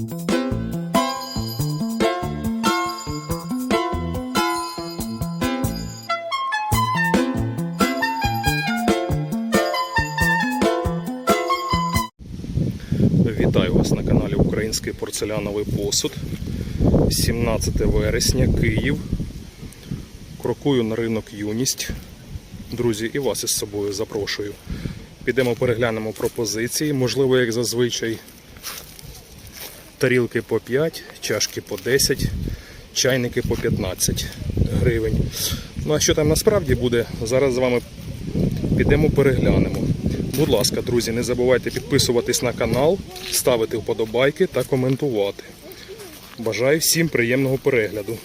Вітаю вас на каналі Український порцеляновий посуд. 17 вересня, Київ. Крокую на ринок Юність. Друзі, і вас із собою запрошую. Підемо переглянемо пропозиції. Можливо, як зазвичай, тарілки по 5, чашки по 10, чайники по 15 гривень. Ну а що там насправді буде, зараз з вами підемо переглянемо. Будь ласка, друзі, не забувайте підписуватись на канал, ставити вподобайки та коментувати. Бажаю всім приємного перегляду.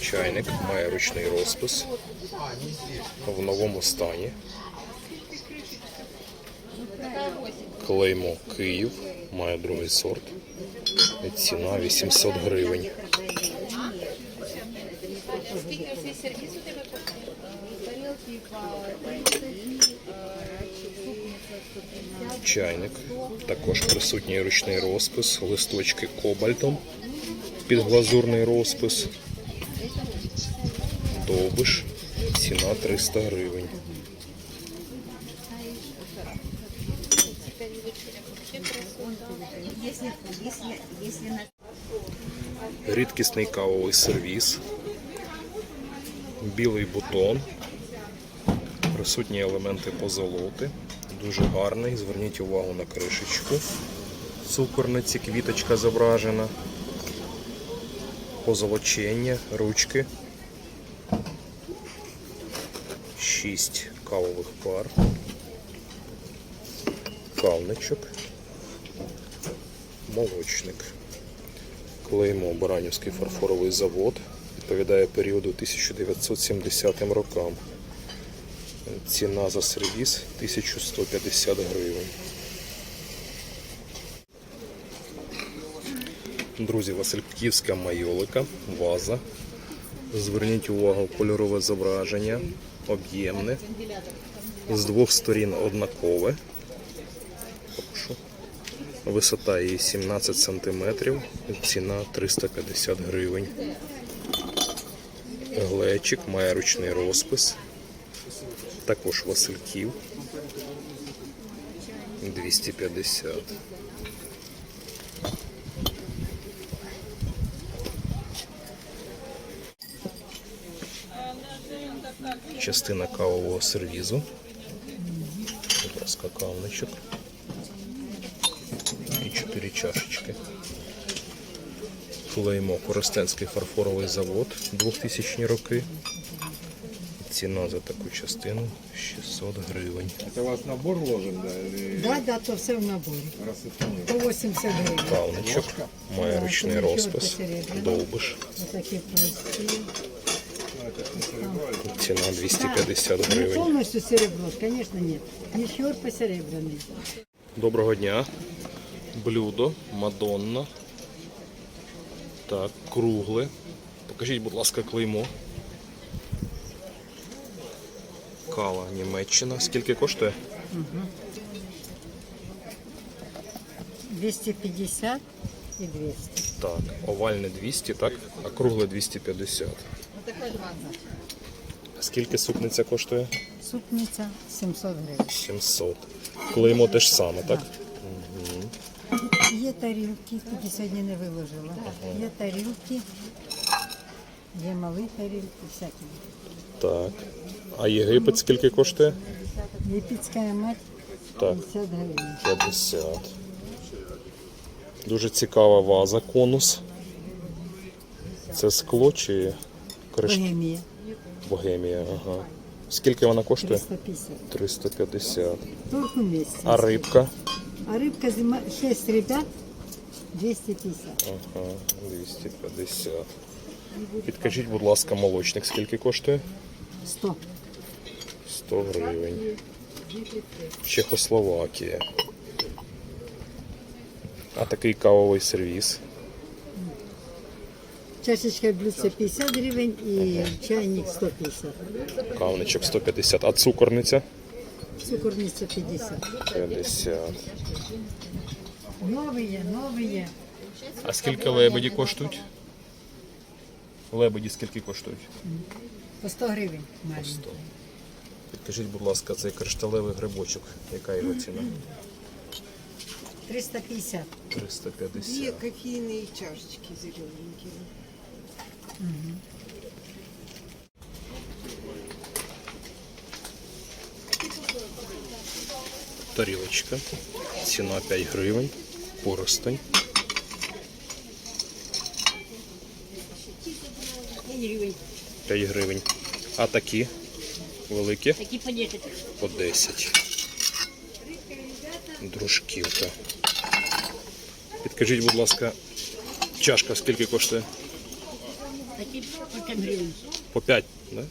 Чайник має ручний розпис в новому стані. Клеймо Київ має другий сорт. Ціна 800 гривень. Чайник. Також присутній ручний розпис, листочки кобальтом під глазурний розпис. Довбиш. Ціна 300 гривень. Рідкісний кавовий сервіс. Білий бутон. Присутні елементи позолоти. Дуже гарний. Зверніть увагу на кришечку. Цукорниці, квіточка зображена. Позолочення, ручки. Шість кавових пар. Кавничок. Молочник. Клеймо Баранівський фарфоровий завод. Відповідає періоду 1970 рокам. Ціна за сервіс 1150 гривень. Друзі, Васильківська майолика, ваза. Зверніть увагу, кольорове зображення, об'ємне. З двох сторін однакове. Висота її 17 см, ціна 350 гривень. Глечик має ручний розпис. Також Васильків 250. Частина кавового сервізу. Будь ласка, кавничок і 4 чашечки. Клеймо Коростенський фарфоровий завод 2000 роки. Ціна за таку частину 600 гривень. Это у вас набор ложен, да? Или Да, да, то все в наборі. рассыпные? По 80 гривень. Кавничок має ручний розпис, довбиш. Такі прості. Ціна 250 Не гривень. повністю серебро, звісно, ні. Нічого посеребряний. Доброго дня. Блюдо, Мадонна. Так, кругле. Покажіть, будь ласка, клеймо. Кава Німеччина. Скільки коштує? 250 і 200. Так, овальне 200, так, а кругле 250. Скільки супниця коштує? Супниця 700 гривень. 700. Клеймо те ж саме, так? Є тарілки, тільки сьогодні не виложила. Є тарілки, є малі тарілки, всякі. Так. А Єгипет скільки коштує? Єпітська мать Так, 50 гривень. 50. Дуже цікава ваза, конус. Це скло чи криш... Богемія Богемія? Ага. Скільки вона коштує? 350. 350. Турку місяць. А рибка? А рибка зима 6 ребят 250. Ага, 250. Підкажіть, будь ласка, молочник скільки коштує? 100. 100 гривень. Чехословакія. А такий кавовий сервіс. Чашечка блюдце 50 гривень і чайник 150. Кавничок 150. А цукорниця? Цукорниця 50. 50. Нові, нові. А скільки лебеді коштують? Лебеді скільки коштують? По 100 гривень. маленькі. Підкажіть, будь ласка, цей кришталевий грибочок. Яка його ціна? 350. 350. Две кофейные чашечки зелененькие. Тарілочка. Ціна 5 гривень. Поростень. 5 гривень. А такі великі? Такі по 10. По 10. Дружківка. Підкажіть, будь ласка, чашка скільки коштує? Такі по 10 гривень. По 5, да?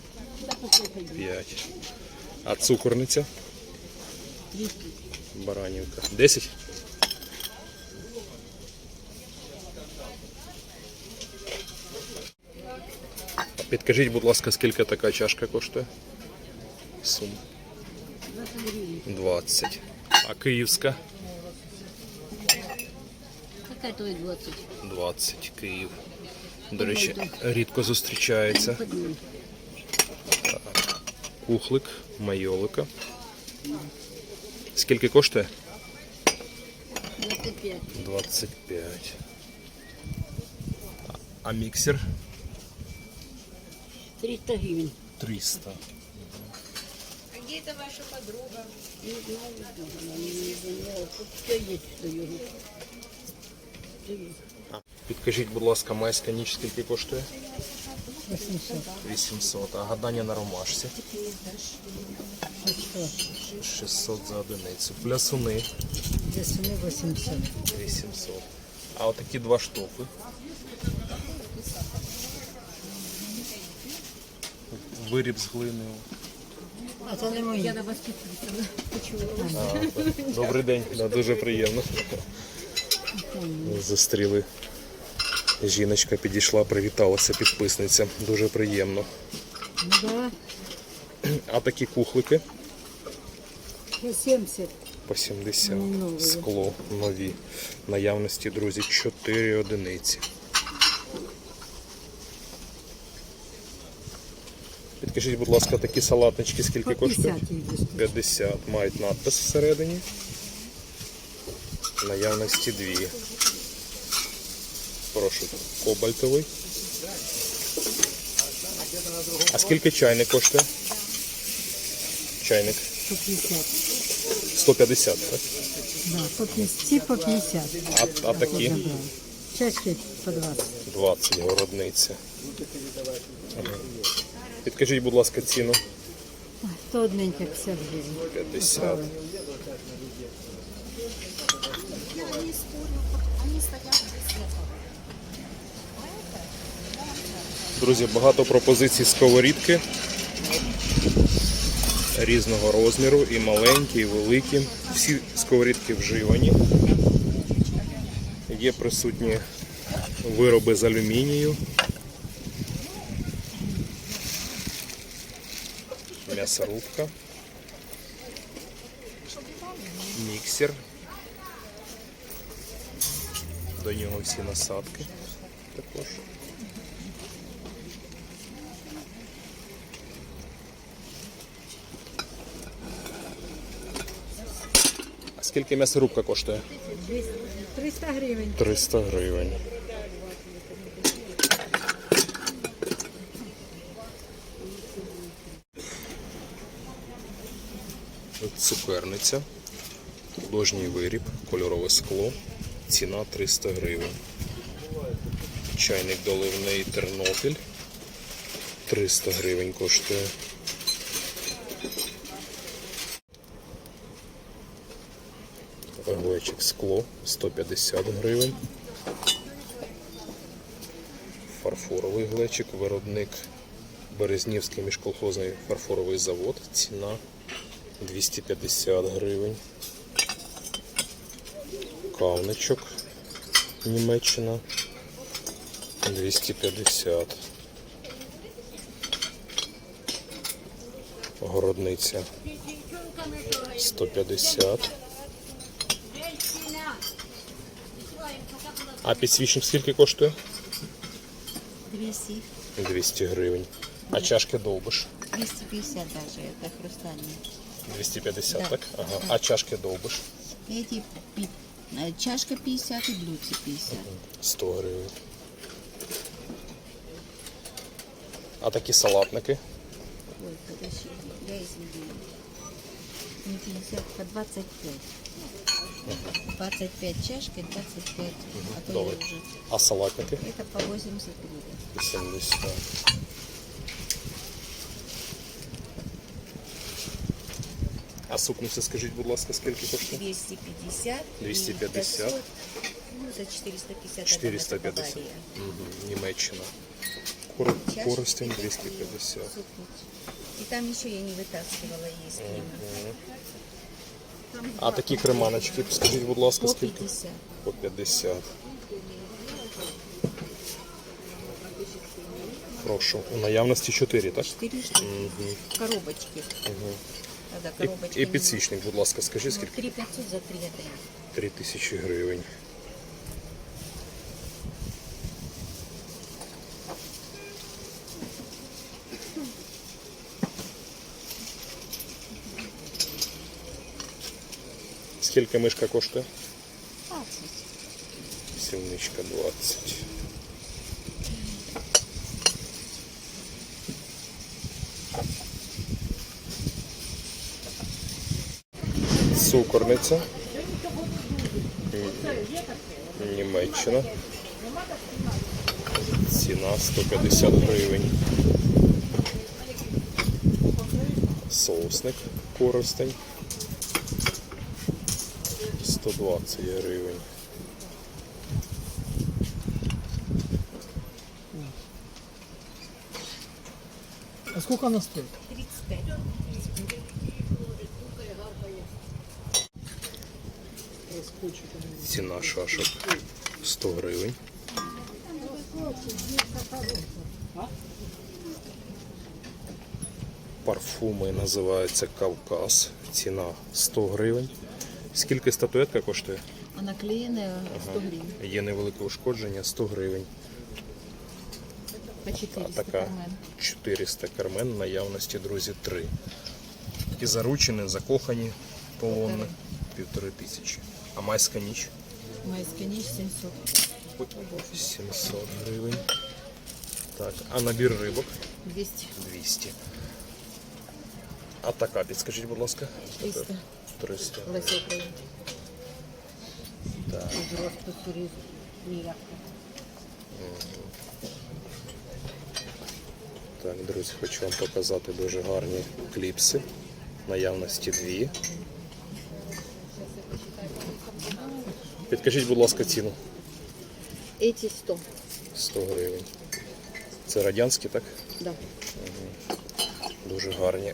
Та по 5 гривень. 5. А цукорниця? 200. Баранівка. 10? А Підкажіть, будь ласка, скільки така чашка коштує? Сум. 20 гривень. 20. А київська? Така то і 20. 20 Київ. До речі, рідко зустрічається. Кухлик, майолика. Скільки коштує? 25. 25. А- А міксер? 300 гривень. 300. А где это ваша подруга? Не знаю, не. Тут все є, що його. Все є. Підкажіть, будь ласка, майська ніч скільки коштує? 800. 800. А гадання на ромашці? 600 за одиницю. Плясуни Десь вони 800. 800. А отакі два штофи. Виріб з глини. А це не мої. Я на вас підписана. Добрий день, да, дуже приємно. Зустріли. Жіночка підійшла, привіталася підписниця. Дуже приємно. Ну да. А такі кухлики По 70. по 70. Нові. Скло нові. Наявності, друзі, 4 одиниці. Підкажіть, будь ласка, такі салатнички скільки По 50 коштують? 50 мають надпис всередині. Наявності дві. Прошу, кобальтовий. А скільки чайник коштує? Чайник По 50. 150, так? Да, по 50. Ці по 50. А, а такі Чашки по 20. 20 городниця. Ага. Підкажіть, будь ласка, ціну. Ой, То одненька 50 гривень. 50. Друзі, багато пропозицій сковорідки різного розміру, і маленькі, і великі. Всі сковорідки вживані. Є присутні вироби з алюмінію. М'ясорубка. Міксер. До нього всі насадки також. Скільки м'ясорубка коштує? 300 гривень. 300 гривень. Цукерниця, художній виріб, кольорове скло, ціна 300 гривень. Чайник доливний Тернопіль 300 гривень коштує. Глечик скло 150 гривень. Фарфоровий глечик, виробник Березнівський міжколхозний фарфоровий завод. Ціна 250 гривень. Кавничок Німеччина 250. Городниця 150. А підсвічник скільки коштує? 200, 200 гривень. А чашки довбиш? 250 даже, это хрустальные. 250, Да. так? Ага. А чашки довбиш? Эти пи- э, чашка 50 и блюдце 50. 100 гривень. А такі салатники? Ой, подожди, я извиняюсь. Не 50, по 25. 25 чашки, 25, а то Добре. я уже. А салатники? Это по 80 гривен. 80. А супниці, скажіть, будь ласка, скільки коштує? 250. и 250. 500, Ну, за 450. это 450. Бавария. Угу. Німеччина. Кор... Чашечки Коростень такие, 250. супницы. И там еще я не вытаскивала, есть крема. А такі креманочки, скажіть, будь ласка, скільки? 50. По 50. Прошу. У наявності 4, так? 4 штуки. Коробочки. Тогда І, коробочки. і підсвічник, будь ласка, скажи, скільки? 3 500 за 3 я даю. 3 тисячі гривень. Скільки мишка коштує? 20. Сівничка 20. Цукорниця. М, Німеччина. Ціна 150 гривень. Соусник коростень. 120 гривень. А сколько она стоит? 35. Ціна шашок 100 гривень. Парфуми називаються Кавказ. Ціна 100 гривень. Скільки статуетка коштує? А наклеенная 100 гривен. Є невелике ушкодження 100 гривень. По 400 А така кармен. 400 кармен наявності, друзі, 3. І заручені, закохані полонне півтори тисячі. А майська ніч Майская ніч 700. 700 гривень. Так, а набір рибок 200. 200. А така, підскажіть, будь ласка. 300. 300. Леся Україна. Так. Зросту туризм. Ніяк. Так, друзі, хочу вам показати дуже гарні кліпси. Наявності дві. Підкажіть, будь ласка, ціну. Эти 100. 100 гривень. Це радянські, так? Да. Дуже гарні.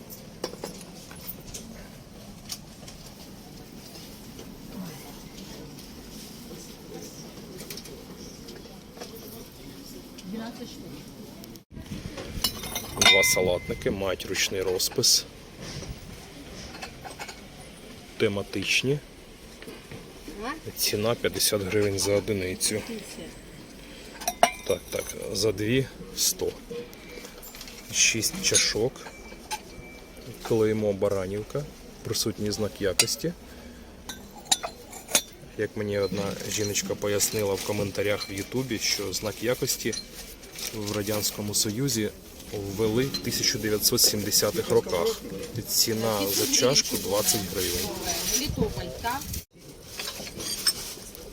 Два салатники, мають ручний розпис. Тематичні. Ціна 50 гривень за одиницю. Так, так, за дві 100. Шість чашок. Клеймо Баранівка. Присутній знак якості. Як мені одна жіночка пояснила в коментарях в Ютубі, що знак якості в Радянському Союзі ввели в 1970-х роках. Ціна за чашку 20 гривень.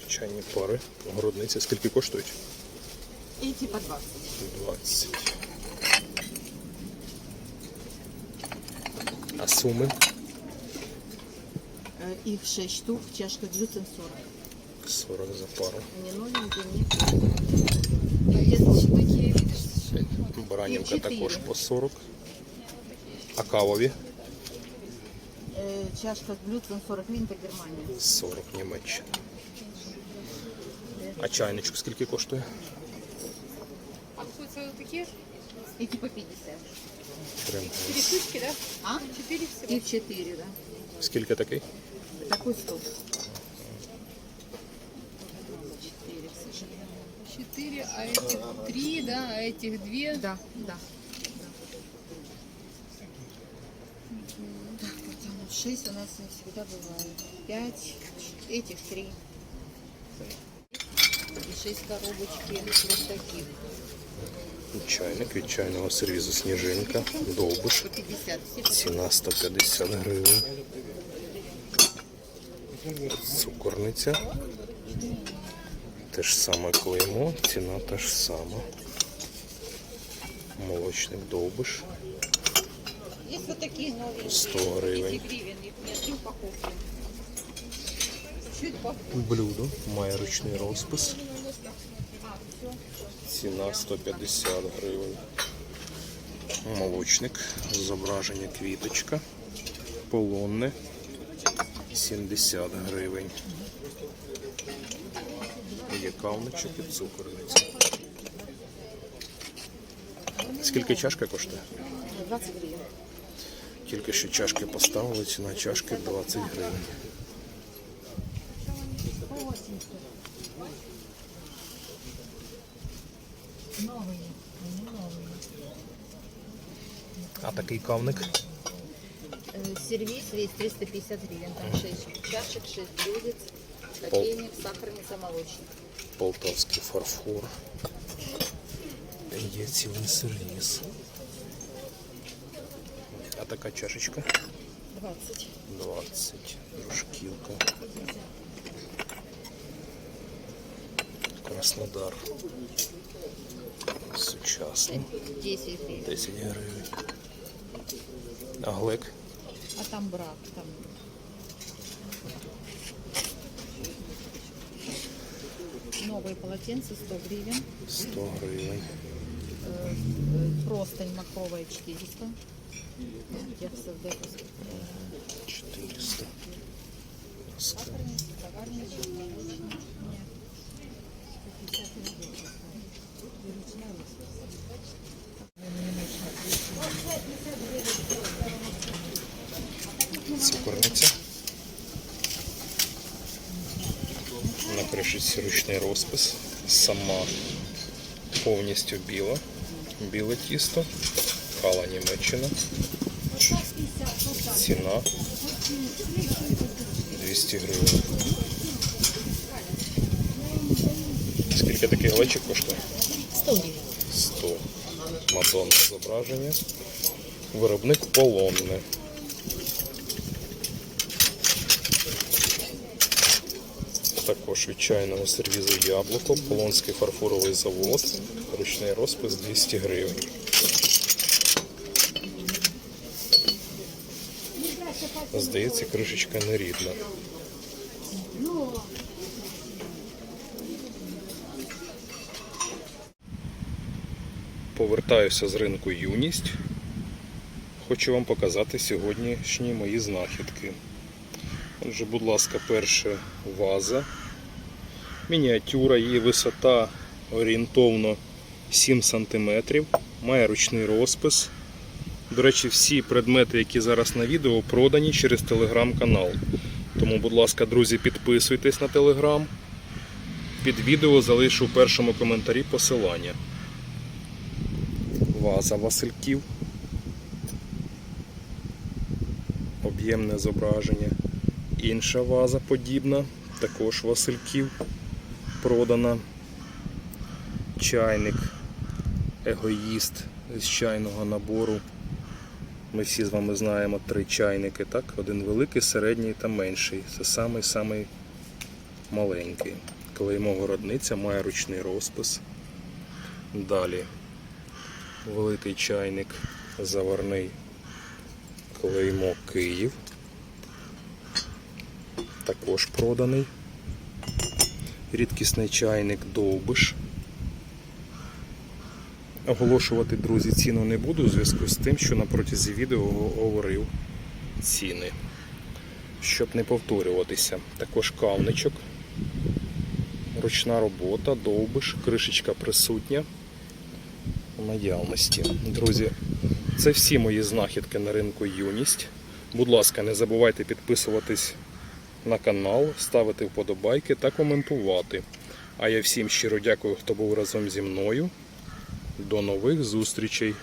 Чайні пари. Городниці скільки коштують? Эти по 20. 20. А суми? Э, Их 6 штук, чашка глютен 40. 40 за пару. Не новенькие, не Баранівка І чотири. також по 40. А кавові? э, чашка глютен 40 Линта Германия. 40 Німеччина. А чайничок скільки коштує? Получается вот такие? Эти по 50. Прям. Четыре штучки, да? А? Четыре всего. Их 4, да. Скільки такий? Такой 100. 4, к сожалению. Четыре, а этих три, да, а этих две. Да, да. Так, потом вот 6 у нас не всегда бывает. 5, этих 3. И 6 коробочки вот таких. Чайник від чайного сервізу Сніжинка. Довбиш. По 50. Все по Ціна 150 гривень. Цукорниця. Те ж саме клеймо, ціна та ж сама. Молочник довбиш Есть вот такие новенькие. 100 гривень. 200 гривен, их нет, три упаковки. Чуть по Блюдо має ручний розпис. Ціна 150 гривень. Молочник, зображення квіточка, полонне 70 гривень Є кавничок і цукорниця. Скільки чашка коштує? 20 гривен. Тільки що чашки поставили, ціна чашки 20 гривень. Новые, они новые. А такий кавник Э, Сервис весь 350 гривен. Там 6 чашек, 6 блюдец, кофейник, сахарница, молочник. полтавський фарфор. Є цілий сервіс. А така чашечка 20. 20. Дружківка. Краснодар. Сучасний. 10 гривен. 10 гривень. А глек А там брак, там полотенце 100 гривен. 100 гривень. Э, Простень махровая 400. Я все в депо 400. Цукорниця. На ручний розпис. Сама повністю біла. Біле тісто. Кала Німеччина. Ціна 200 гривень. Скільки такий глечик коштує? 100 гривен. 100. Мадонна зображення. Виробник полонне. Також від чайного сервізу яблуко, Полонський фарфоровий завод, ручний розпис 200 гривень. Здається, кришечка нерідна. Повертаюся з ринку юність. Хочу вам показати сьогоднішні мої знахідки. Отже, будь ласка, перша ваза. Мініатюра, її висота орієнтовно 7 см. Має ручний розпис. До речі, всі предмети, які зараз на відео, продані через телеграм-канал. Тому, будь ласка, друзі, підписуйтесь на телеграм. Під відео залишу у першому коментарі посилання. Ваза Васильків. Об'ємне зображення. Інша ваза подібна, також Васильків продана. Чайник, егоїст з чайного набору. Ми всі з вами знаємо три чайники, так? Один великий, середній та менший. Це самий-самий маленький. Клеймо городниця має ручний розпис. Далі великий чайник заварний клеймо Київ. Також проданий. Рідкісний чайник Довбиш. Оголошувати, друзі, ціну не буду у зв'язку з тим, що на протязі відео говорив ціни. Щоб не повторюватися. Також кавничок. Ручна робота, довбиш, кришечка присутня. в наявності. Друзі, це всі мої знахідки на ринку юність. Будь ласка, не забувайте підписуватись на канал, ставити вподобайки та коментувати. А я всім щиро дякую, хто був разом зі мною. До нових зустрічей!